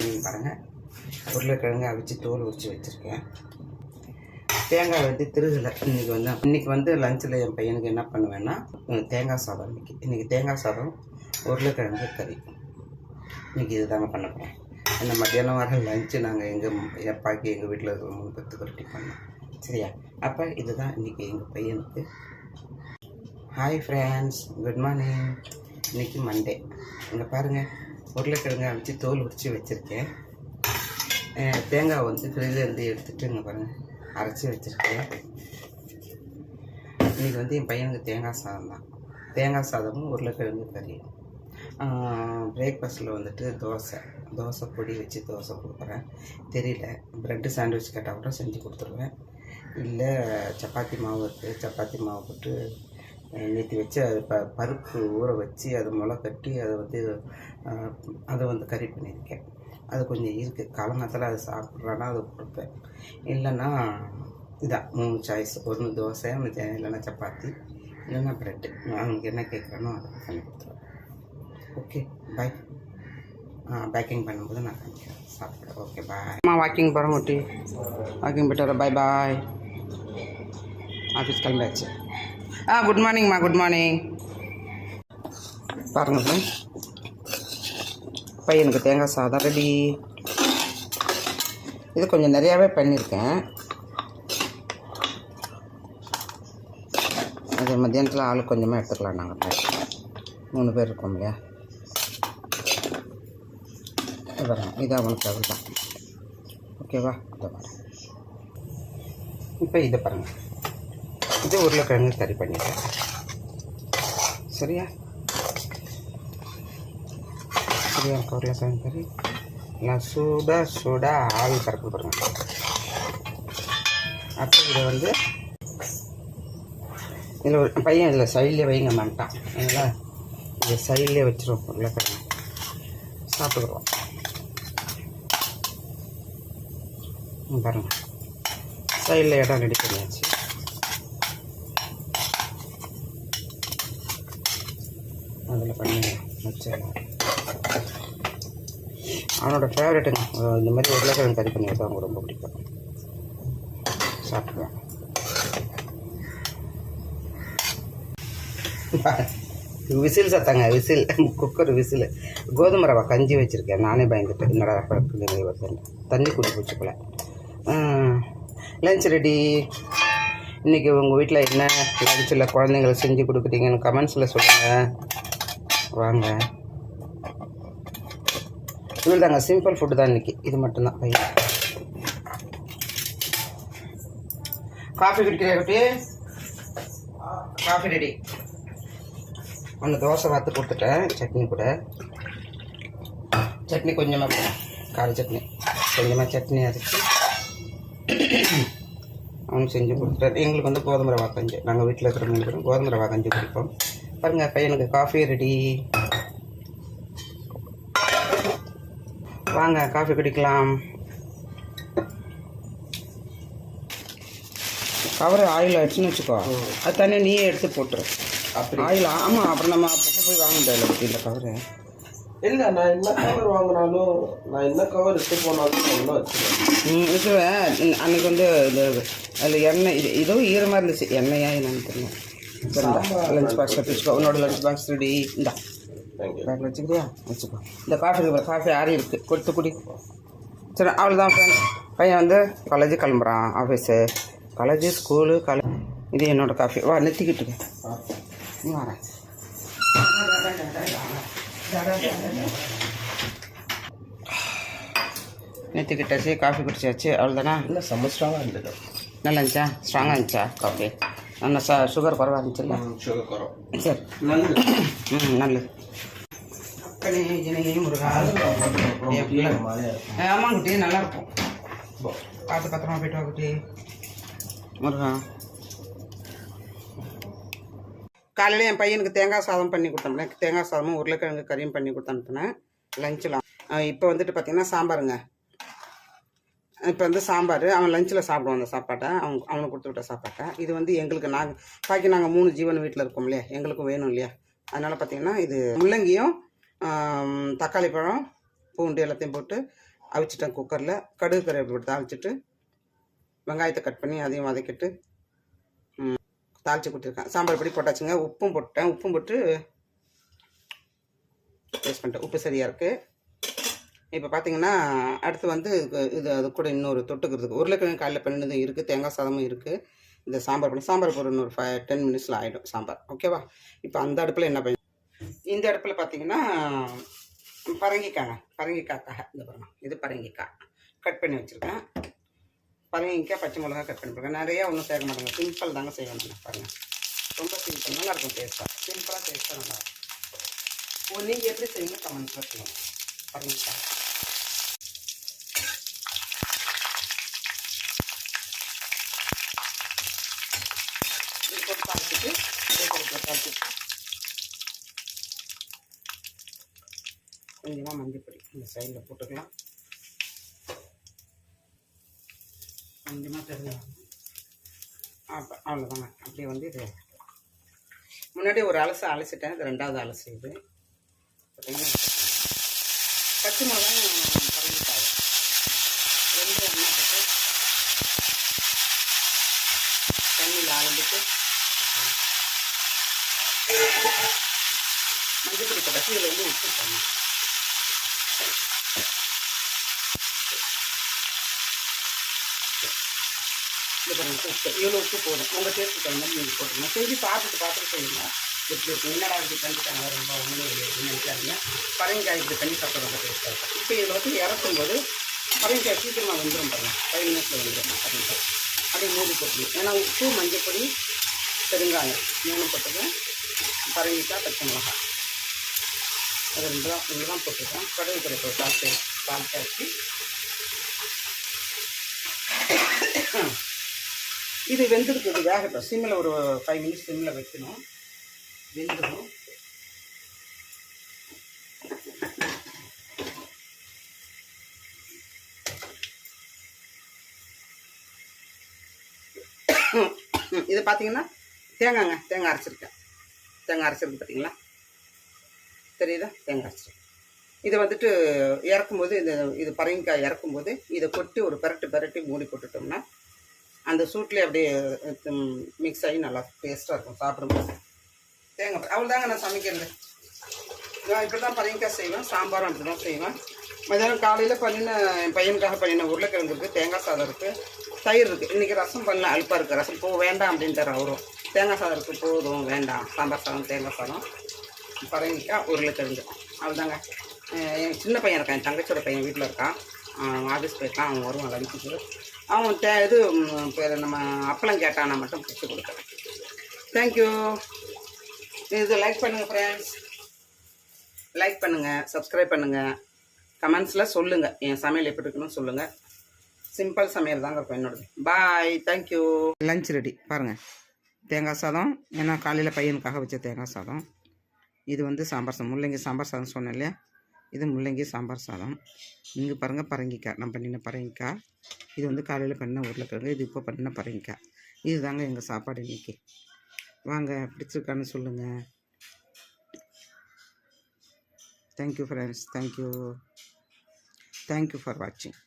நீங்கள் பாருங்கள் உருளைக்கிழங்கு அவிச்சு தோல் உரிச்சு வச்சுருக்கேன். தேங்காய் வந்து திருகலை. இன்றைக்கி வந்து இன்றைக்கி வந்து லஞ்சில் என் பையனுக்கு என்ன பண்ணுவேன்னா தேங்காய் சாதம் இன்றைக்கி இன்றைக்கி தேங்காய் சாதம் உருளைக்கிழங்கு கறி. இன்றைக்கி இதுதாங்க பண்ண போகிறேன் இந்த மத்தியானம் வர லஞ்சு நாங்கள் எங்கள் எப்பாக்கி எங்கள் வீட்டில் இருக்கிற மூணு பேத்துக்கு ரொட்டி பண்ணோம் சரியா? அப்போ இதுதான் இன்றைக்கி எங்கள் பையனுக்கு. ஹாய் ஃப்ரெண்ட்ஸ் குட் மார்னிங் இன்றைக்கி மண்டே இங்கே பாருங்கள் உருளைக்கிழங்கு அவிச்சு தோல் உரித்து வச்சுருக்கேன். தேங்காய் வந்து ஃப்ரிட்ஜிலேருந்து எடுத்துகிட்டு இங்கே பாருங்கள் அரைச்சி வச்சுருக்கேன். இன்றைக்கி வந்து என் பையனுக்கு தேங்காய் சாதம் தான். தேங்காய் சாதமும் உருளைக்கிழங்கு கறி. பிரேக்ஃபாஸ்ட்டில் வந்துட்டு தோசை. தோசை பொடி வச்சு தோசை கொடுக்குறேன் தெரியல. ப்ரெட்டு சாண்ட்விச் கேட்டால் கூட செஞ்சு கொடுத்துருவேன். இல்லை சப்பாத்தி மாவு இருக்குது சப்பாத்தி மாவு போட்டு நேற்று வச்சு அது ப பருப்பு ஊற வச்சு அதை முளை கட்டி அதை வந்து அதை வந்து கறி பண்ணியிருக்கேன். அது கொஞ்சம் இருக்குது காலங்காலத்தில் அது சாப்பிட்றேன்னா அதை கொடுப்பேன். இல்லைன்னா இதான் மூணு சாய்ஸ் ஒன்று தோசை ஒன்று இல்லைன்னா சப்பாத்தி இல்லைன்னா ப்ரெட்டு அவனுக்கு என்ன கேட்குறானோ அதை பண்ணி கொடுத்துருவேன். ஓகே பாய் பேக்கிங் பண்ணும்போது நான் காமிக்கிறேன் சாப்பிட்றேன். ஓகே பாய் அம்மா வாக்கிங் போகிறோம் ஒட்டி வாக்கிங் போயிட்டு வர பாய் பாய் ஆஃபீஸ் கிளம்பியாச்சு. ஆ குட் மார்னிங்மா குட் மார்னிங் பாருங்கள் ஃப்ரெண்ட்ஸ் பையனுக்கு தேங்காய் சாதம் ரெடி இது கொஞ்சம் நிறையாவே பண்ணியிருக்கேன். அது மத்தியானத்தில் ஆள் கொஞ்சமாக எடுத்துக்கலாம் நாங்கள் மூணு பேர் இருக்கோம் இல்லையா? வரேன் இது அவனுக்கு அவ்வளோ தான் ஓகேவா இதை வரேன் இப்போ இதை பாருங்கள் இது உருளைக்கிழங்கு கறி பண்ணிட்டேன். சரியா? சரியா இருக்கா உருளைக்கிழங்கு கறி? நல்லா சூட சூட ஆவி கறக்கு பாருங்க அப்போ இதை வந்து இதில் ஒரு பையன் இதில் சைடிலே வைங்க மாட்டான். இல்லைங்களா இதை சைடிலே வச்சிருவோம் உருளைக்கிழங்கு. சாப்பிட்டுக்குறோம் ம், பாருங்க. சைடில் இடம் ரெடி பண்ணியாச்சு. அதில் பண்ணி வச்சிடலாம் அவனோட ஃபேவரெட்டுங்க இந்த மாதிரி உருளைக்கிழங்கு கறி பண்ணி வச்சா அவங்க ரொம்ப பிடிக்கும். சாப்பிடுவேன். விசில் சத்தாங்க விசில். Cooker whistle. கோதுமை ரவா கஞ்சி வச்சுருக்கேன். நானே பயந்துட்டு என்னடா பழக்கம் வருதுன்னு தண்ணி குடி போச்சுக்கல லஞ்ச் ரெடி இன்றைக்கி உங்கள் வீட்டில் என்ன லஞ்சில் குழந்தைங்களுக்கு செஞ்சு கொடுக்குறீங்கன்னு கமெண்ட்ஸில் சொல்லுங்கள் வாங்க. இவ்வளோ தாங்க சிம்பிள் ஃபுட்டு தான் இன்றைக்கி இது மட்டும்தான். பையன் காஃபி குடிக்கிறியா குட்டி? Coffee ready. ஒன்று தோசை வாத்து கொடுத்துட்டேன். சட்னி கூட. சட்னி கொஞ்சமாக கார சட்னி. கொஞ்சமாக சட்னி அரைச்சி. அவனுக்கு செஞ்சு கொடுத்துட்டாரு. எங்களுக்கு வந்து கோதுமை ரவா கஞ்சி. நாங்கள் வீட்டில் இருக்கிறவங்களுக்கு மூணு கோதுமை ரவா கஞ்சி குடிப்போம். பாருங்கள் பையனுக்கு காஃபி ரெடி வாங்க காஃபி குடிக்கலாம். கவர் ஆயில் ஆயிடுச்சுன்னு வச்சுக்கோ. அது தனியாக நீயே எடுத்து போட்டுரு. அப்படி ஆயில் ஆமாம் அப்புறம் நம்ம அப்பப்போ போய் வாங்க பற்றி இந்த கவரு இல்ல நான் என்ன கவர் வாங்கினாலும் நான் என்ன கவர் எடுத்து போனாலும் உள்ள வச்சுருவேன் வச்சுருவேன் ம், அன்னைக்கு வந்து இது அதில் எண்ணெய் இது இதோ ஈரமாக இருந்துச்சு. எண்ணெயா என்னன்னு தெரியல. லஞ்ச் பாக்ஸ் வச்சுக்கோ உன்னோட லஞ்ச் பாக்ஸ் ரெடி இந்தா. பேக்கில் வச்சுக்கிறியா? வச்சுக்கோ. இந்த காஃபி இருக்கு காஃபி ஆறி இருக்குது கொடுத்து குடி. சரி அவ்வளோதான் ஃப்ரெண்ட்ஸ் பையன் வந்து காலேஜு கிளம்புறான் ஆஃபீஸு காலேஜு ஸ்கூலு காலேஜ் இது என்னோட காஃபி வா நெத்திக்கிட்டு நீ வரேன் நெத்திக்கிட்டாச்சு காஃபி குடிச்சாச்சு அவ்வளோதானா இல்லை செமஸ்டராக இருந்தது. நல்லா இருந்துச்சா? ஸ்ட்ராங்காக இருந்துச்சா? காஃபி நல்லா ச சுகர் குறவாக இருந்துச்சுல்ல சுகர் குறம் சரி. நல்லது ம் நல்லது அப்பனே ஜனகி முருகா. ஆமாம் குட்டி நல்லா இருக்கும் பார்த்து பத்திரமா போயிட்டு வா குட்டி. முருகா. காலையில் என் பையனுக்கு தேங்காய் சாதம் பண்ணி கொடுத்தோம்ல. தேங்காய் சாதமும் உருளைக்கிழங்கு கறியும் பண்ணி கொடுத்து அனுப்புனேன். லஞ்சில் இப்போ வந்துட்டு பார்த்தீங்கன்னா சாம்பாருங்க. இப்போ வந்து சாம்பார் அவன் லஞ்சில் சாப்பிடுவான் அந்த சாப்பாட்டை. அவன் அவனுக்கு கொடுத்து விட்ட சாப்பாட்டை. இது வந்து எங்களுக்கு நாங்கள் பாக்கி நாங்கள் மூணு ஜீவன் வீட்டில் இருக்கோம் இல்லையா? எங்களுக்கும் வேணும் இல்லையா? அதனால் பார்த்தீங்கன்னா இது முள்ளங்கியும் தக்காளி பழம் பூண்டு எல்லாத்தையும் போட்டு அவிச்சிட்டேன் குக்கரில் கடுகு கருவேப்பிலை போட்டு தாளிச்சிட்டு வெங்காயத்தை கட் பண்ணி அதையும் வதக்கிட்டு தாளித்து தாளிச்சு கொடுத்துருக்கேன். சாம்பார் பொடி போட்டாச்சுங்க. உப்பும் போட்டேன் உப்பும் போட்டு டேஸ்ட் பண்ணிட்டேன். உப்பு சரியாக இருக்குது இப்போ பார்த்தீங்கன்னா அடுத்து வந்து இது- அது கூட இன்னொரு தொட்டுக்கிறதுக்கு உருளைக்கிழங்கு காலையில் பண்ணினதும் இருக்குது தேங்காய் சாதமும் இருக்குது இந்த சாம்பார் பண்ணி சாம்பார் போட இன்னொரு ஃபைவ் டென் மினிட்ஸில் ஆகிடும் சாம்பார். ஓகேவா இப்போ அந்த அடுப்பில் என்ன பண்ணி இந்த அடுப்பில் பார்த்தீங்கன்னா பரங்கிக்காங்க பரங்கிக்காக்காக இந்த பாருங்க இது பரங்கிக்காய். கட் பண்ணி வச்சுருக்கேன். பரங்கிக்காய் பச்சை மிளகா கட் பண்ணி போயிருக்கேன் நிறையா ஒன்றும் சேர்க்க மாட்டாங்க சிம்பிள் தாங்க செய்யணும் பாருங்கள் ரொம்ப சிம்பிள் நல்லா இருக்கும் டேஸ்ட்டாக சிம்பிளாக டேஸ்ட்டாக நல்லா இருக்கும் நீங்கள் எப்படி செய்யுங்க கமெண்ட்ஸில் செய்யணும் பரங்கிக்காய் இது போட்டு தாளிச்சிட்டு இதே போட்டு தாளிச்சிட்டு கொஞ்சமாக மஞ்சப்பொடி இந்த சைடில் போட்டுக்கலாம். கொஞ்சமாக தெரிஞ்சுக்கலாம் அப்போ அவ்வளோதாங்க அப்படியே வந்து இது முன்னாடி ஒரு அலசு அலசிட்டேன். இது ரெண்டாவது அலசு இது. பார்த்தீங்கன்னா பச்சை மிளகாயும் பரங்கிக்காய் ரெண்டு எண்ணெய் போட்டு தண்ணியில் ஆரம்பித்து மஞ்சப்பொடி போட்டாச்சு. இதில் வந்து உப்பு போடணும். இது பாருங்க உப்பு இவ்வளோ உப்பு போதும். உங்கள் டேஸ்ட்டு தகுந்த மாதிரி நீங்கள் போட்டுருங்க. செஞ்சு பார்த்துட்டு பார்த்துட்டு சொல்லுங்கள் எப்படி இருக்கும் என்னடா இப்படி பண்ணிட்டாங்க? ரொம்ப ஒன்றும் நினைக்காதீங்க. பரங்கிக்காய் இப்படி பண்ணி சாப்பிட ரொம்ப டேஸ்ட்டாக இருக்கும். இப்போ இதில் வந்து இறக்கும் போது பரங்கிக்காய் சீக்கிரமாக வந்துடும் பாருங்க. ஃபைவ் மினிட்ஸில் வந்துடும் பரங்கிக்காய். அப்படியே மூடி போட்டுருங்க. ஏன்னா உப்பு மஞ்சப்பொடி பெருங்காயம் மூணு போட்டுருக்கேன் பரங்கிக்காய் பச்சை மிளகாய். அது ரெண்டு தான் ரெண்டு தான் போட்டுருக்கேன். கடுகு கருப்பு தாழ்த்து தாழ்த்தாச்சு இது வெந்ததுக்கு இது வேகட்டும் சிம்மில் ஒரு ஃபைவ் மினிட்ஸ் சிம்மில் வைக்கணும். வெந்துடும் இது பார்த்தீங்கன்னா தேங்காய்ங்க தேங்காய் அரைச்சிருக்கேன். தேங்காய் அரைச்சிருக்கு பார்த்தீங்களா தெரியுதா? தேங்காய் அரைச்சிருக்கேன் இதை வந்துட்டு இறக்கும்போது இந்த இது பரங்கிக்காய் இறக்கும்போது இதை கொட்டி ஒரு பரட்டு பரட்டி மூடி போட்டுட்டோம்னா அந்த சூட்லேயே அப்படியே மிக்ஸ் ஆகி நல்லா டேஸ்ட்டாக இருக்கும் சாப்பிடும்போது தேங்காய் அவ்வளோதாங்க நான் சமைக்கிறது. நான் இப்படி தான் பரங்கிக்காய் செய்வேன் சாம்பாரும் அப்படி தான் செய்வேன். மதியானம் காலையில் பண்ணின என் பையனுக்காக பண்ணின உருளைக்கிழங்கு இருக்குது தேங்காய் சாதம் இருக்குது தயிர் இருக்குது இன்றைக்கி ரசம் பண்ண அல்பாக இருக்குது ரசம் போ வேண்டாம் அப்படின்ட்டார் அவரும். தேங்காய் சாதம் இருக்குது போதும் வேண்டாம். சாம்பார் சாதம் தேங்காய் சாதம் பரங்கிக்காய் உருளைக்கிழங்கு. அவ்வளோதாங்க என் சின்ன பையன் இருக்கான் என் தங்கச்சியோட பையன் வீட்டில் இருக்கான். அவன் ஆஃபீஸ் போயிருக்கான் அவன் வருவான் லஞ்சுக்கு அவன் தே இது பேர் நம்ம அப்பளம் கேட்டானா மட்டும் பிடிச்சி கொடுக்குறேன் தேங்க்யூ இது லைக் பண்ணுங்கள் ஃப்ரெண்ட்ஸ் லைக் பண்ணுங்கள் சப்ஸ்கிரைப் பண்ணுங்கள் கமெண்ட்ஸில் சொல்லுங்கள் என் சமையல் எப்படி இருக்குன்னு சொல்லுங்கள் சிம்பிள் சமையல் தாங்க இருக்கும் என்னோடது. பாய் தேங்க்யூ லஞ்ச் ரெடி பாருங்கள் தேங்காய் சாதம் ஏன்னா காலையில் பையனுக்காக வச்ச தேங்காய் சாதம். இது வந்து சாம்பார் சாதம். முள்ளங்கி சாம்பார் சாதம் சொன்னேன் இல்லையா? இது முள்ளங்கி சாம்பார் சாதம். இங்கே பாருங்கள் பரங்கிக்காய். நான் பண்ணின பரங்கிக்காய். இது வந்து காலையில் பண்ண உருளைக்கிழங்கு. இது இப்போ பண்ண பரங்கிக்காய். இது தாங்க எங்கள் சாப்பாடு இன்றைக்கி வாங்க பிடிச்சிருக்கான்னு சொல்லுங்கள் thank you friends thank you thank you for வாட்சிங்